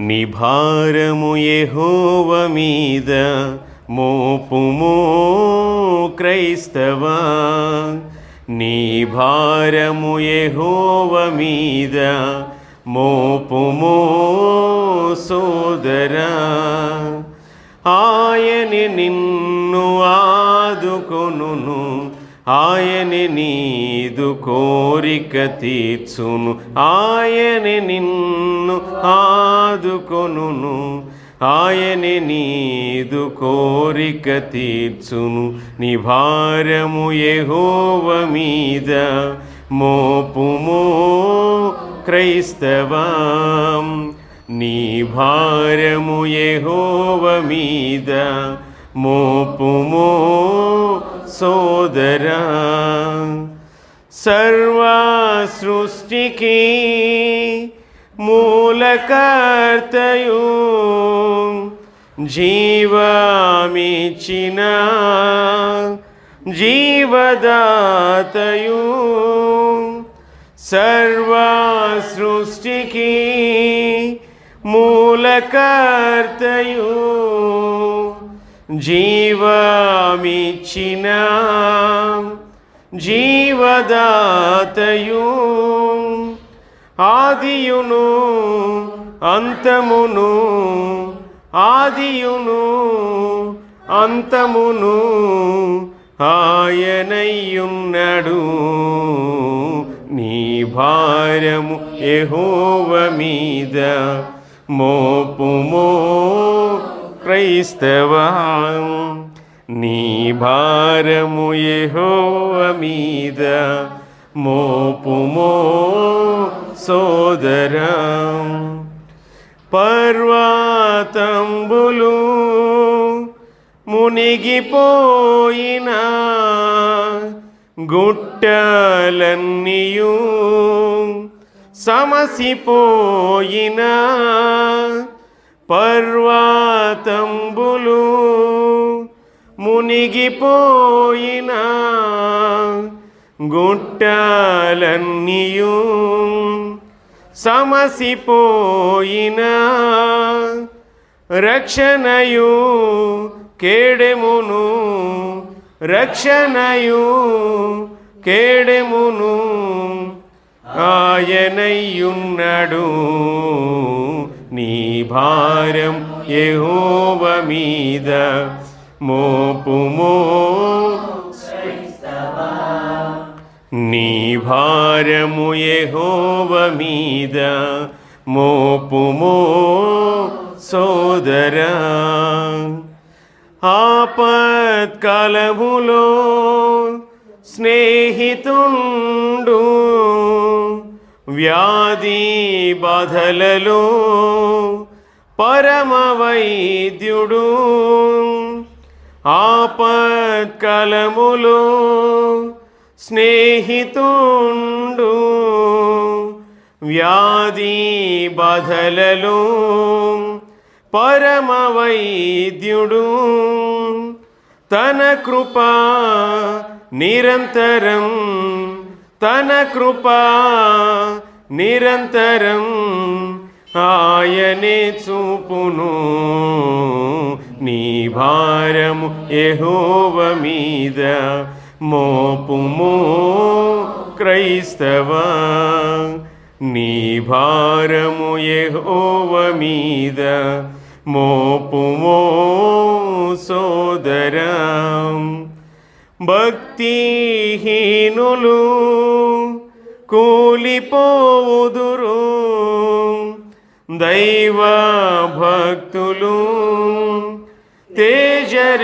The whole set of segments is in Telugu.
నీ భారము యెహోవ మీద మోపుమో క్రైస్తవా? నీ భారము యెహోవ మీద మోపుమో సోదరా? ఆయని నిన్ను ఆదుకొనును. ఆయనే నీదు కోరిక తీర్చును. ఆయనే నిన్ను ఆదుకొనును. ఆయనే నీదు కోరిక తీర్చును. నీ భారము యెహోవ మీద మోపుమో క్రైస్తవాం. నీ భారము యెహోవ మీద మోపుమో సోదరా. సర్వ సృష్టికి మూలకర్తయు జీవమిచిన జీవదాతయు. సర్వ సృష్టికి మూలకర్తయూ జీవమిచ్చిన జీవదాతయు ఆదియును అంతమును ఆదియును అంతమును ఆయనయ్యున్నాడు. నీ భారము ఎహోవ మీద మోపుమో క్రైస్తవా. నీ భారము యెహోవ మీద మోపుమో సోదరా. పర్వతంబులు మునిగిపోయినా గుట్టలన్నీయు సమసిపోయిన పర్వ మునిగిపోయినా గుట్టలన్నీయు సమసిపోయిన రక్షణయు కేడెమును రక్షణయు కేడెమును ఆయనయ్యున్నాడు నీ భారం యెహోవ మీద మోపుము నీ భారము యెహోవ మీద మోపుమో సోదరా. ఆపత్కాలములో స్నేహితుండు వ్యాధి బాధలలో పరమ వైద్యుడు ఆపత్కాలములో స్నేహితుండు వ్యాధి బాధలలో పరమ వైద్యుడు. తన కృపా నిరంతరం తన కృపా నిరంతరం ఆయనే చూపును. నీ భారము ఎహోవ మీద మోపుమో క్రైస్తవా. నీ భారము ఎహోవ మీద మోపుమో సోదరా. భక్తిహీనులు కూలిపోదురు దైవ భక్తులు తేజరిల్లుదురు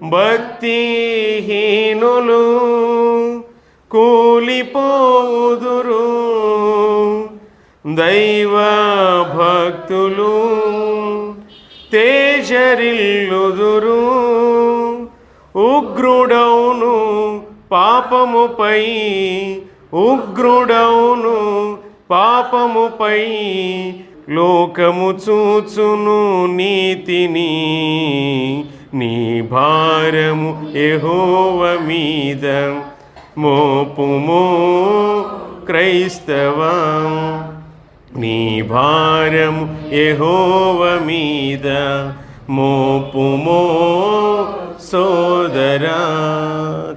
భక్తిహీనులు కూలిపోదురు. దైవ భక్తులు తేజరిల్లుదురు ఉగ్రుడౌను పాపముపై ఉగ్రుడౌను పాపముపై లోకము చూచును నీతిని. నీ భారము ఎహోవ మీద మోపుమో క్రైస్తవం. నీ భారము ఎహోవ మీద మోపుమో సోదరా.